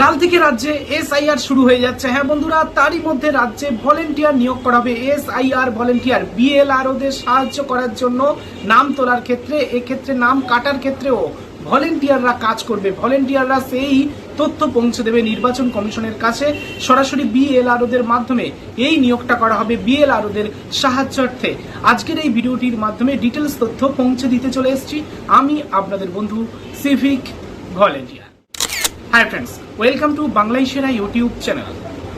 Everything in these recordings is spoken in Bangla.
কাল থেকে রাজ্যে এসআইআর শুরু হয়ে যাচ্ছে। হ্যাঁ বন্ধুরা, তারই মধ্যে রাজ্যে ভলেন্টিয়ার নিয়োগ করা হবে এসআইআর ভলেন্টিয়ার। বিএলআর ওদের সাহায্য করার জন্য নাম তোলার ক্ষেত্রে, এক্ষেত্রে নাম কাটার ক্ষেত্রেও ভলেন্টিয়াররা কাজ করবে। ভলেন্টিয়াররা সেই তথ্য পৌঁছে দেবে নির্বাচন কমিশনের কাছে। সরাসরি বিএলআর ওদের মাধ্যমে এই নিয়োগটা করা হবে বিএলআর ওদের সাহায্যার্থে। আজকের এই ভিডিওটির মাধ্যমে ডিটেলস তথ্য পৌঁছে দিতে চলে এসেছি। আমি আপনাদের বন্ধু civic volunteer. Hi friends welcome to বাংলায় সেরা ইউটিউব চ্যানেল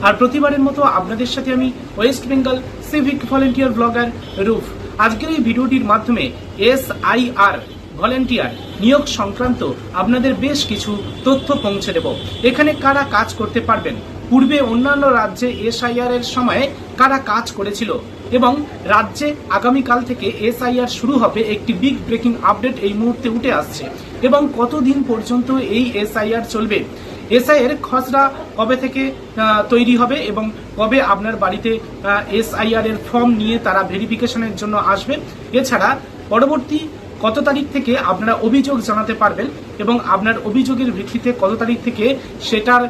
আর প্রতিবারের মতো আপনাদের সাথে আমি West Bengal civic volunteer blogger roof আজকের এই ভিডিওটির মাধ্যমে এস আই আর ভলেন্টিয়ার নিয়োগ সংক্রান্ত আপনাদের বেশ কিছু তথ্য পৌঁছে দেব। এখানে কারা কাজ করতে পারবেন? পূর্বে অন্যান্য রাজ্যে এস এসআইআর এর সময়ে কারা কাজ করেছিল? এবং রাজ্যে আগামীকাল থেকে এসআইআর শুরু হবে একটি বিগ ব্রেকিং আপডেট এই মুহূর্তে উঠে আসছে। এবং কতদিন পর্যন্ত এই এসআইআর চলবে? এসআইয়ের খসড়া কবে থেকে তৈরি হবে এবং কবে আপনার বাড়িতে এসআইআর এর ফর্ম নিয়ে তারা ভেরিফিকেশনের জন্য আসবে? এছাড়া পরবর্তী কত তারিখ থেকে আপনারা অভিযোগ জানাতে পারবেন এবং আপনার অভিযোগের ভিত্তিতে কত তারিখ থেকে সেটার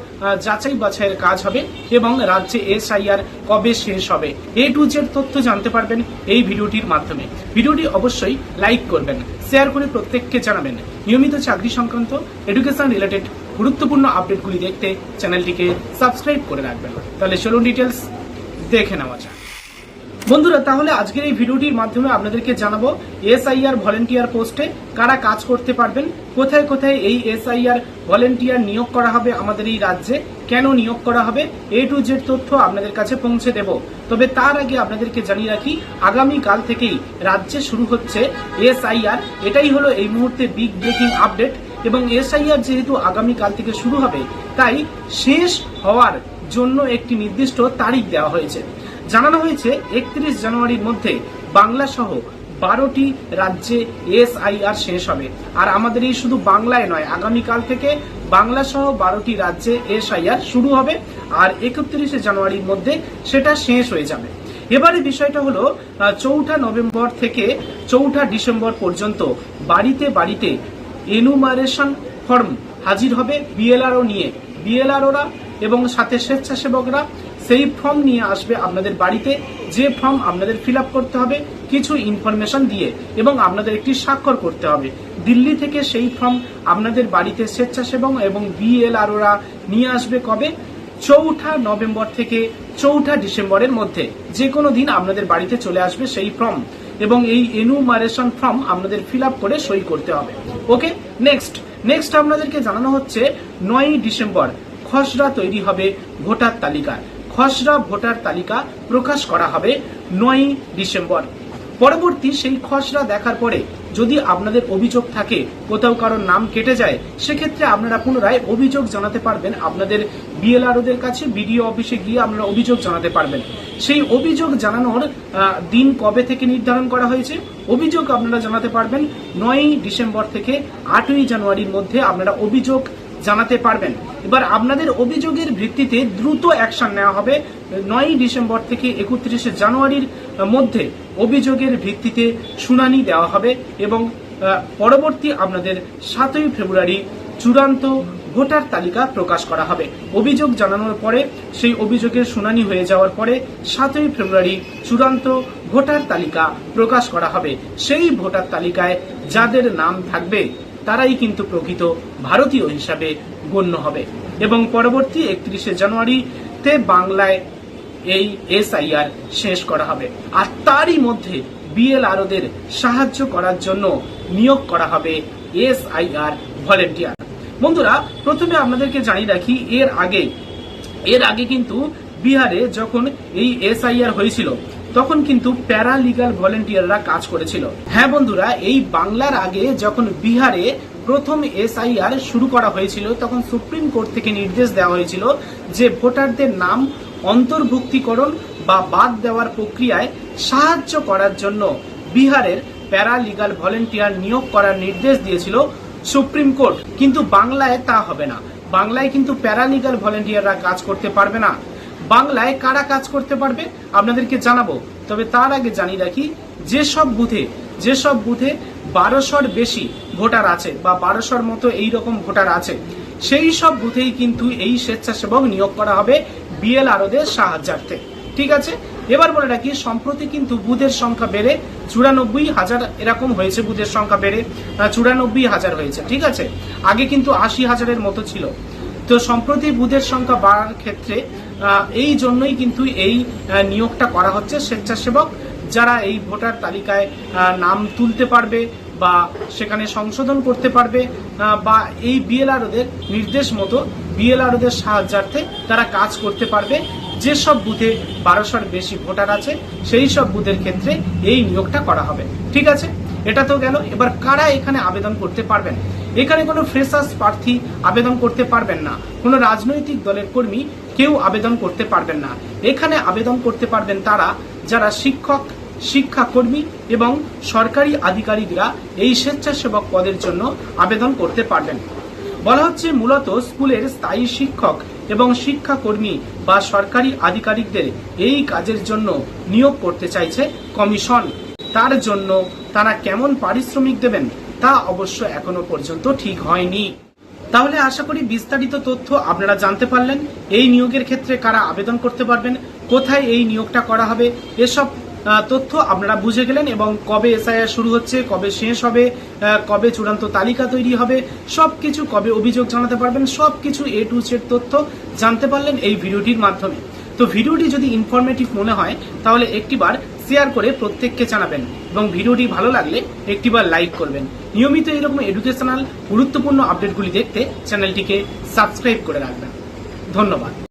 যাচাই বাছাইয়ের কাজ হবে এবং রাজ্যে এসআইআর কবে শেষ হবে। এ টু জেড তথ্য জানতে পারবেন এই ভিডিওটির মাধ্যমে। ভিডিওটি অবশ্যই লাইক করবেন, শেয়ার করে প্রত্যেককে জানাবেন। নিয়মিত চাকরি সংক্রান্ত এডুকেশন রিলেটেড গুরুত্বপূর্ণ আপডেটগুলি দেখতে চ্যানেলটিকে সাবস্ক্রাইব করে রাখবেন। তাহলে চলুন ডিটেলস দেখে নেওয়া যাক। বন্ধুরা, তাহলে আজকের এই ভিডিওটির মাধ্যমে আপনাদেরকে জানাব, এসআইআর ভলেন্টিয়ার পোস্টে কারা কাজ করতে পারবেন, কোথায় কোথায় এই এসআইআর ভলেন্টিয়ার নিয়োগ করা হবে আমাদের এই রাজ্যে, কেন নিয়োগ করা হবে এ টু জেড তথ্য আপনাদের কাছে পৌঁছে দেব। তবে তার আগে আপনাদেরকে জানিয়ে রাখি আগামী কাল থেকেই রাজ্যে শুরু হচ্ছে এসআইআর। এটাই হলো এই মুহূর্তে বিগ ব্রেকিং আপডেট এবং এসআইআর যেহেতু আগামী কাল থেকে শুরু হবে, তাই শেষ হওয়ার জন্য একটি নির্দিষ্ট তারিখ দেওয়া হয়েছে। জানানো হয়েছে, একত্রিশ জানুয়ারির মধ্যে বাংলা সহ বারোটি রাজ্যে এসআইআর শেষ হবে। আর আমাদের এই শুধু বাংলায় নয়, আগামীকাল থেকে বাংলা সহ বারোটি রাজ্যে এসআইআর শুরু হবে আর একত্রিশে জানুয়ারির মধ্যে সেটা শেষ হয়ে যাবে। এবারে বিষয়টা হলো চৌঠা নভেম্বর থেকে চৌঠা ডিসেম্বর পর্যন্ত বাড়িতে বাড়িতে এনুমারেশন ফর্ম হাজির হবে বিএলআরও নিয়ে। বিএলআরওরা এবং সাথে স্বেচ্ছাসেবকরা সেই ফর্ম নিয়ে আসবে আপনাদের বাড়িতে, যে ফর্ম আপনাদের ফিল করতে হবে, কিছু ইনফরমেশন দিয়ে এবং আপনাদের একটি স্বাক্ষর করতে হবে। দিল্লি থেকে সেই ফর্ম আপনাদের বাড়িতে স্বেচ্ছাসেবক এবং বিএলআরওরা নিয়ে আসবে কবে? চৌঠা নভেম্বর থেকে চৌঠা ডিসেম্বরের মধ্যে। যে কোনো দিন আপনাদের বাড়িতে চলে আসবে সেই ফর্ম এবং এই এনুমারেশন ফর্ম আপনাদের ফিল করে সই করতে হবে। ওকে নেক্সট নেক্সট আপনাদেরকে জানানো হচ্ছে নয়ই ডিসেম্বর খসড়া তৈরি হবে ভোটার তালিকা খসড়া ভোটার তালিকা প্রকাশ করা হবে নয়ই ডিসেম্বর। পরবর্তী সেই খসড়া দেখার পরে যদি আপনাদের অভিযোগ থাকে, কোথাও কারোর নাম কেটে যায়, সেক্ষেত্রে আপনারা পুনরায় অভিযোগ জানাতে পারবেন আপনাদের বিএলআরওদের কাছে, বিডিও অফিসে গিয়ে আপনারা অভিযোগ জানাতে পারবেন। সেই অভিযোগ জানানোর দিন কবে থেকে নির্ধারণ করা হয়েছে, অভিযোগ আপনারা জানাতে পারবেন নয়ই ডিসেম্বর থেকে আটই জানুয়ারির মধ্যে আপনারা অভিযোগ জানাতে পারবেন। এবার আপনাদের অভিযোগের ভিত্তিতে দ্রুত অ্যাকশন নেওয়া হবে নয়ই ডিসেম্বর থেকে একত্রিশে জানুয়ারির মধ্যে। অভিযোগের ভিত্তিতে শুনানি দেওয়া হবে এবং পরবর্তী আপনাদের সাতই ফেব্রুয়ারি চূড়ান্ত ভোটার তালিকা প্রকাশ করা হবে। অভিযোগ জানানোর পরে, সেই অভিযোগের শুনানি হয়ে যাওয়ার পরে সাতই ফেব্রুয়ারি চূড়ান্ত ভোটার তালিকা প্রকাশ করা হবে। সেই ভোটার তালিকায় যাদের নাম থাকবে তারাই কিন্তু প্রকৃত ভারতীয় হিসাবে গণ্য হবে। এবং পরবর্তী একত্রিশে জানুয়ারিতে বাংলায় এই এসআইআর শেষ করা হবে। আর তারই মধ্যে বিএলআরওদের সাহায্য করার জন্য নিয়োগ করা হবে এসআইআর ভলেন্টিয়ার। বন্ধুরা, প্রথমে আপনাদেরকে জানিয়ে রাখি, এর আগে এর আগে কিন্তু বিহারে যখন এই এসআইআর হয়েছিল তখন কিন্তু প্যারালিগাল ভলেন্টিয়াররা কাজ করেছিল। হ্যাঁ বন্ধুরা, এই বাংলার আগে যখন বিহারে প্রথম এসআইআর শুরু করা হয়েছিল, তখন সুপ্রিম কোর্ট থেকে নির্দেশ দেওয়া হয়েছিল যে ভোটারদের নাম অন্তর্ভুক্তিকরণ বা বাদ দেওয়ার প্রক্রিয়ায় সাহায্য করার জন্য বিহারের প্যারালিগাল ভলেন্টিয়ার নিয়োগ করার নির্দেশ দিয়েছিল সুপ্রিম কোর্ট। কিন্তু বাংলায় তা হবে না। বাংলায় কিন্তু প্যারালিগাল ভলেন্টিয়াররা কাজ করতে পারবে না। বাংলায় কারা কাজ করতে পারবে আপনাদেরকে জানাব। তবে তার আগে জানিয়ে রাখি, যেসব বুথে যেসব বুথে বারোশোর বেশি ভোটার আছে বা বারোশোর মতো এই রকম ভোটার আছে, সেই সব বুথেই কিন্তু এই স্বেচ্ছাসেবক নিয়োগ করা হবে বিএলআরওদের সাহায্যার্থে। ঠিক আছে? এবার বলে রাখি, সম্প্রতি কিন্তু বুথের সংখ্যা বেড়ে চুরানব্বই হাজার এরকম হয়েছে, বুথের সংখ্যা বেড়ে চুরানব্বই হাজার হয়েছে। ঠিক আছে? আগে কিন্তু আশি হাজারের মতো ছিল। তো সম্প্রতি বুথের সংখ্যা বাড়ার ক্ষেত্রে এই জন্যই কিন্তু এই নিয়োগটা করা হচ্ছে স্বেচ্ছাসেবক যারা এই ভোটার তালিকায় নাম তুলতে পারবে বা সেখানে সংশোধন করতে পারবে বা এই বিএলআরওদের নির্দেশ মতো বিএলআরওদের সাহায্যার্থে তারা কাজ করতে পারবে। যেসব বুথে বারোশোর বেশি ভোটার আছে, সেই সব বুথের ক্ষেত্রে এই নিয়োগটা করা হবে। ঠিক আছে? এটা তো গেল। এবার কারা এখানে আবেদন করতে পারবেন? এখানে কোনো ফ্রেশার্স প্রার্থী আবেদন করতে পারবেন না। কোনো রাজনৈতিক দলের কর্মী কেউ আবেদন করতে পারবেন না। এখানে আবেদন করতে পারবেন তারা, যারা শিক্ষক, শিক্ষাকর্মী এবং সরকারি আধিকারিকরা এই স্বেচ্ছাসেবক পদের জন্য আবেদন করতে পারবেন। বলা হচ্ছে মূলত স্কুলের স্থায়ী শিক্ষক এবং শিক্ষাকর্মী বা সরকারি আধিকারিকদের এই কাজের জন্য নিয়োগ করতে চাইছে কমিশন। তার জন্য তারা কেমন পারিশ্রমিক দেবেন তা অবশ্য এখনও পর্যন্ত ঠিক হয়নি। তাহলে আশা করি বিস্তারিত তথ্য আপনারা জানতে পারলেন। এই নিয়োগের ক্ষেত্রে কারা আবেদন করতে পারবেন? কোথায় এই নিয়োগটা করা হবে? এসব তথ্য আপনারা বুঝে গেলেন এবং কবে এসআইআর শুরু হচ্ছে, কবে শেষ হবে কবে চূড়ান্ত তালিকা তৈরি হবে, সবকিছু কবে অভিযোগ জানাতে পারবেন, সবকিছু এ টু জেড তথ্য জানতে পারলেন এই ভিডিওটির মাধ্যমে। তো ভিডিওটি যদি ইনফরমেটিভ মনে হয়, তাহলে একটিবার শেয়ার করে প্রত্যেককে জানাবেন এবং ভিডিওটি ভালো লাগলে একটিবার লাইক করবেন। নিয়মিত এরকম এডুকেশনাল গুরুত্বপূর্ণ আপডেটগুলি দেখতে চ্যানেলটিকে সাবস্ক্রাইব করে রাখবেন। ধন্যবাদ।